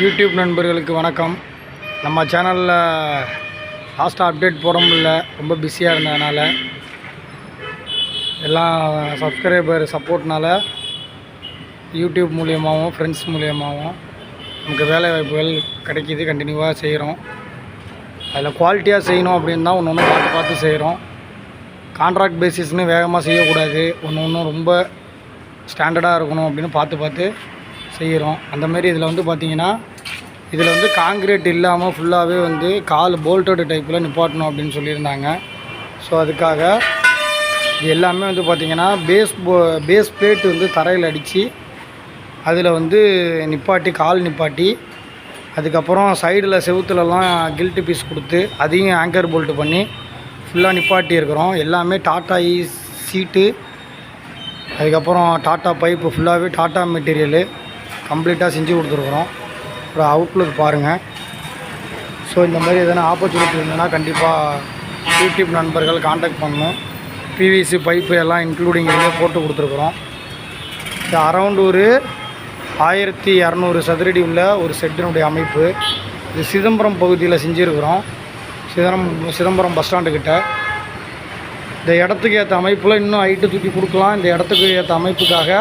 YouTube நண்பர்களுக்கு வணக்கம். நம்ம சேனலில் லாஸ்ட்டாக அப்டேட் போட முடியல ரொம்ப பிஸியாக இருந்ததுனால. எல்லாம் சப்ஸ்கிரைபர் சப்போர்ட்னால யூடியூப் மூலியமாகவும் ஃப்ரெண்ட்ஸ் மூலியமாகவும் நமக்கு வேலை வாய்ப்புகள் கிடைக்கிது கண்டினியூவாக செய்கிறோம் அதில் குவாலிட்டியாக செய்யணும் அப்படின்னு தான் ஒன்று ஒன்று பார்த்து பார்த்து செய்கிறோம் கான்ட்ராக்ட் பேசிஸ்னு வேகமாக செய்யக்கூடாது. ஒன்று ஒன்றும் ரொம்ப ஸ்டாண்டர்டாக இருக்கணும் அப்படின்னு பார்த்து பார்த்து செய்கிறோம். அந்த மாதிரி இதில் வந்து பார்த்திங்கன்னா இதில் வந்து காங்கிரீட் இல்லாமல் ஃபுல்லாகவே வந்து கால் போல்டடு டைப்பில் நிப்பாட்டணும் அப்படின்னு சொல்லியிருந்தாங்க. ஸோ அதுக்காக இது எல்லாமே வந்து பார்த்திங்கன்னா பேஸ் போ பேஸ் பிளேட் வந்து தரையில் அடித்து அதில் வந்து நிப்பாட்டி கால் நிப்பாட்டி அதுக்கப்புறம் சைடில் செவுத்துலலாம் கில்ட்டு பீஸ் கொடுத்து அதையும் ஆங்கர் போல்ட் பண்ணி ஃபுல்லாக நிப்பாட்டி இருக்கிறோம். எல்லாமே டாட்டா ஈ சீட்டு அதுக்கப்புறம் டாட்டா பைப்பு ஃபுல்லாகவே டாட்டா மெட்டீரியலு கம்ப்ளீட்டாக செஞ்சு கொடுத்துருக்குறோம். ஒரு அவுட்லுக் பாருங்கள் ஸோ இந்த மாதிரி எதனா ஆப்பர்ச்சுனிட்டி இருந்ததுன்னா கண்டிப்பாக யூடியூப் நண்பர்கள் காண்டாக்ட் பண்ணணும். பிவிசி பைப்பு எல்லாம் இன்க்ளூடிங் இதுலேயே போட்டு கொடுத்துருக்குறோம். இது அரவுண்ட் ஒரு ஆயிரத்தி இரநூறு சதுரடி உள்ள ஒரு செட்டினுடைய அமைப்பு. இது சிதம்பரம் பகுதியில் செஞ்சுருக்குறோம். சிதம்பரம் சிதம்பரம் பஸ் ஸ்டாண்டுக்கிட்ட இந்த இடத்துக்கு ஏற்ற அமைப்பில் இன்னும் ஹைட்டு தூக்கி கொடுக்கலாம். இந்த இடத்துக்கு ஏற்ற அமைப்புக்காக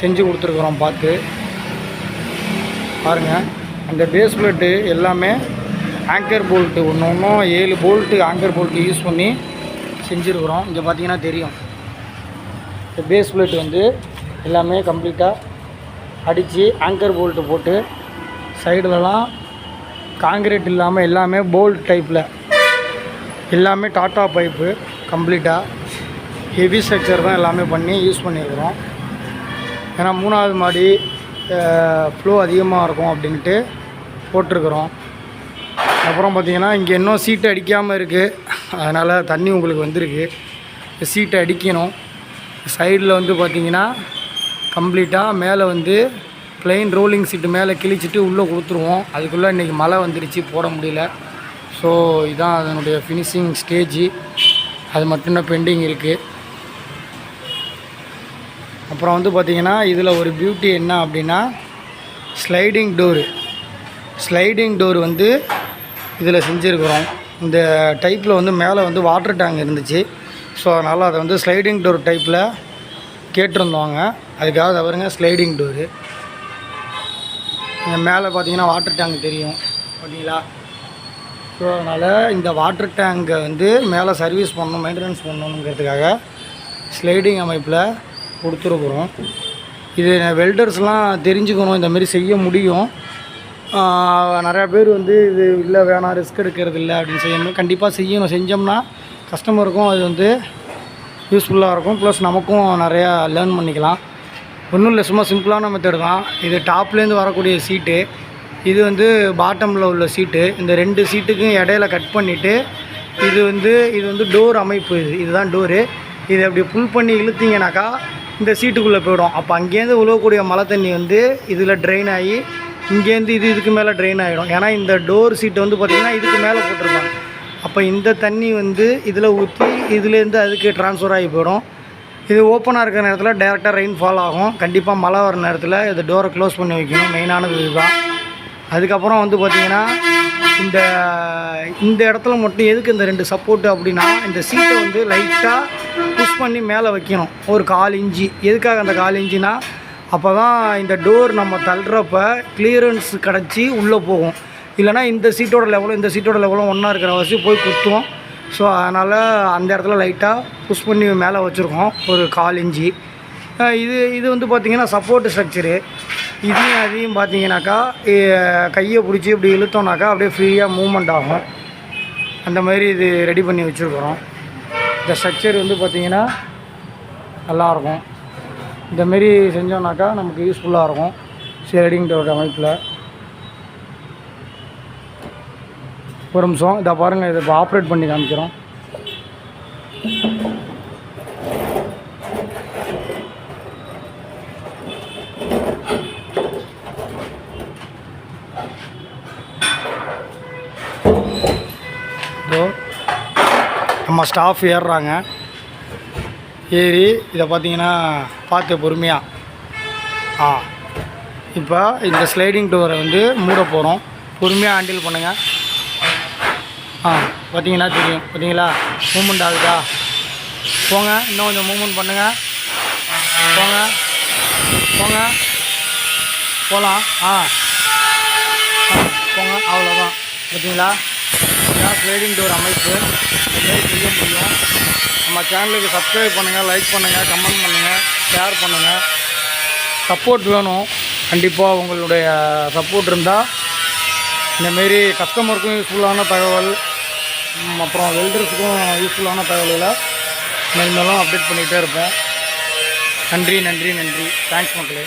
செஞ்சு கொடுத்துருக்குறோம் பார்த்து. பாருங்கள் அந்த பேஸ் பிளேட்டு எல்லாமே ஆங்கர் போல்ட்டு ஒன்று ஒன்றும் ஏழு போல்ட்டு ஆங்கர் போல்ட்டு யூஸ் பண்ணி செஞ்சுருக்குறோம். இங்கே பார்த்தீங்கன்னா தெரியும். இந்த பேஸ் பிளேட் வந்து எல்லாமே கம்ப்ளீட்டாக அடித்து ஆங்கர் போல்ட்டு போட்டு சைடுலலாம் காங்கிரீட் இல்லாமல் எல்லாமே போல்ட் டைப்பில் எல்லாமே டாட்டா பைப்பு கம்ப்ளீட்டாக ஹெவி ஸ்ட்ரக்சர் தான் எல்லாமே பண்ணி யூஸ் பண்ணியிருக்கிறோம் ஏன்னா மூணாவது மாடி ஃப்ளோ அதிகமாக இருக்கும் அப்படின்ட்டு போட்டிருக்கிறோம். அப்புறம் பார்த்திங்கன்னா இங்கே இன்னும் சீட்டு அடிக்காமல் இருக்குது அதனால் தண்ணி உங்களுக்கு வந்திருக்கு. சீட்டை அடிக்கணும். சைடில் வந்து பார்த்திங்கன்னா கம்ப்ளீட்டாக மேலே வந்து பிளெயின் ரோலிங் சீட்டு மேலே கிழிச்சிட்டு உள்ளே கொடுத்துருவோம். அதுக்குள்ளே இன்றைக்கி மழை வந்துடுச்சு போட முடியல. ஸோ இதுதான் அதனுடைய ஃபினிஷிங் ஸ்டேஜி அது மட்டும்தான் பெண்டிங் இருக்குது அப்புறம் வந்து பார்த்திங்கன்னா இதில் ஒரு பியூட்டி என்ன அப்படின்னா ஸ்லைடிங் டோரு ஸ்லைடிங் டோர் வந்து இதில் செஞ்சுருக்குறோம். இந்த டைப்பில் வந்து மேலே வந்து வாட்டர் டேங்க் இருந்துச்சு. ஸோ அதனால் அதை வந்து ஸ்லைடிங் டோர் டைப்பில் கேட்டிருந்தோங்க அதுக்காக தவறுங்க ஸ்லைடிங் டோரு இந்த மேலே பார்த்தீங்கன்னா வாட்டர் டேங்க் தெரியும். ஓகேங்களா ஸோ அதனால் இந்த வாட்டர் டேங்கை வந்து மேலே சர்வீஸ் பண்ணணும் மெயின்டெனன்ஸ் பண்ணணுங்கிறதுக்காக ஸ்லைடிங் அமைப்பில் கொடுத்துருக்குறோம். இது வெல்டர்ஸ்லாம் தெரிஞ்சுக்கணும் இந்தமாரி செய்ய முடியும். நிறையா பேர் வந்து இது இல்லை வேணாம் ரிஸ்க் எடுக்கிறது இல்லை அப்படின்னு செய்யணும் கண்டிப்பாக செய்யணும். செஞ்சோம்னா கஸ்டமருக்கும் அது வந்து யூஸ்ஃபுல்லாக இருக்கும். ப்ளஸ் நமக்கும் நிறையா லேர்ன் பண்ணிக்கலாம். ஒன்றும் இல்லை சும்மா சிம்பிளான மெத்தட் தான். இது டாப்லேருந்து வரக்கூடிய சீட்டு இது வந்து பாட்டமில் உள்ள சீட்டு இந்த ரெண்டு சீட்டுக்கும் இடையில கட் பண்ணிவிட்டு இது வந்து இது வந்து டோர் அமைப்பு இது. இதுதான் டோரு இதை அப்படி புல் பண்ணி இழுத்தீங்கனாக்கா இந்த சீட்டுக்குள்ளே போயிடும். அப்போ அங்கேருந்து உழுவக்கூடிய மழை தண்ணி வந்து இதில் ட்ரெயின் ஆகி இங்கேருந்து இது இதுக்கு மேலே ட்ரெயின் ஆகிடும் ஏன்னா இந்த டோர் சீட்டு வந்து பார்த்திங்கன்னா இதுக்கு மேலே போட்டிருப்பாங்க. அப்போ இந்த தண்ணி வந்து இதில் ஊற்றி இதுலேருந்து அதுக்கு ட்ரான்ஸ்ஃபர் ஆகி போயிடும். இது ஓப்பனாக இருக்கிற நேரத்தில் டேரெக்டாக ரெயின் ஃபால் ஆகும். கண்டிப்பாக மழை வர நேரத்தில் இது டோரை க்ளோஸ் பண்ணி வைக்கணும். மெயினானது இதுதான். அதுக்கப்புறம் வந்து பார்த்திங்கன்னா இந்த இந்த இடத்துல மட்டும் எதுக்கு இந்த ரெண்டு சப்போர்ட்டு அப்படின்னா இந்த சீட்டை வந்து லைட்டாக பண்ணி மேலே வைக்கணும். ஒரு கால் இஞ்சி. எதுக்காக அந்த கால் இஞ்சினா அப்போ தான் இந்த டோர் நம்ம தள்ளுறப்ப கிளியரன்ஸ் கிடச்சி உள்ளே போகும். இல்லைனா இந்த சீட்டோட லெவலும் இந்த சீட்டோட லெவலும் ஒன்றா இருக்கிற வசதி போய் குத்துவோம். ஸோ அதனால் அந்த இடத்துல லைட்டாக புஷ் பண்ணி மேலே வச்சுருக்கோம். ஒரு கால் இஞ்சி. இது இது வந்து பார்த்திங்கன்னா சப்போர்ட் ஸ்ட்ரக்சரு இதையும் அதையும் பார்த்தீங்கன்னாக்கா கையை பிடிச்சி இப்படி இழுத்தோம்னாக்கா அப்படியே ஃப்ரீயாக மூவ்மெண்ட் ஆகும். அந்த மாதிரி இது ரெடி பண்ணி வச்சுருக்குறோம். இந்த ஸ்ட்ரக்சர் வந்து பார்த்திங்கன்னா நல்லாயிருக்கும். இந்த மாரி செஞ்சோம்னாக்கா நமக்கு யூஸ்ஃபுல்லாக இருக்கும். ஷேடிங் டோட அமைப்பில். ஒரு நிமிஷம் இதை பாருங்கள் இதை இப்போ ஆப்ரேட் பண்ணி காமிக்கிறோம். நம்ம ஸ்டாஃப் ஏறுறாங்க. ஏறி இதை பார்த்தீங்கன்னா பார்த்து பொறுமையாக ஆ. இப்போ இந்த ஸ்லைடிங் டோரை வந்து மூட போகிறோம் பொறுமையாக ஹேண்டில் பண்ணுங்கள் ஆ பார்த்தீங்கன்னா தெரியும். பார்த்தீங்களா? மூமெண்ட் ஆகுதா? போங்க. இன்னும் கொஞ்சம் மூமெண்ட் பண்ணுங்கள் போங்க. போங்க. போகலாம். ஆ. ஆ, போங்க. அவ்வளோதான் பார்த்தீங்களா? இதுதான் ஸ்லைடிங் டோர் அமைப்பு. இதுமாரி செய்ய முடியும். நம்ம சேனலுக்கு சப்ஸ்கிரைப் பண்ணுங்கள் லைக் பண்ணுங்கள் கமெண்ட் பண்ணுங்கள் ஷேர் பண்ணுங்கள் சப்போர்ட் வேணும். கண்டிப்பாக உங்களுடைய சப்போர்ட் இருந்தால் இந்தமாரி கஸ்டமருக்கும் யூஸ்ஃபுல்லான தகவல் அப்புறம் வெல்டர்ஸுக்கும் யூஸ்ஃபுல்லான தகவல்களை மேலும் மேலும் அப்டேட் பண்ணிகிட்டே இருப்பேன். நன்றி நன்றி நன்றி. தேங்க்ஸ் மக்களே.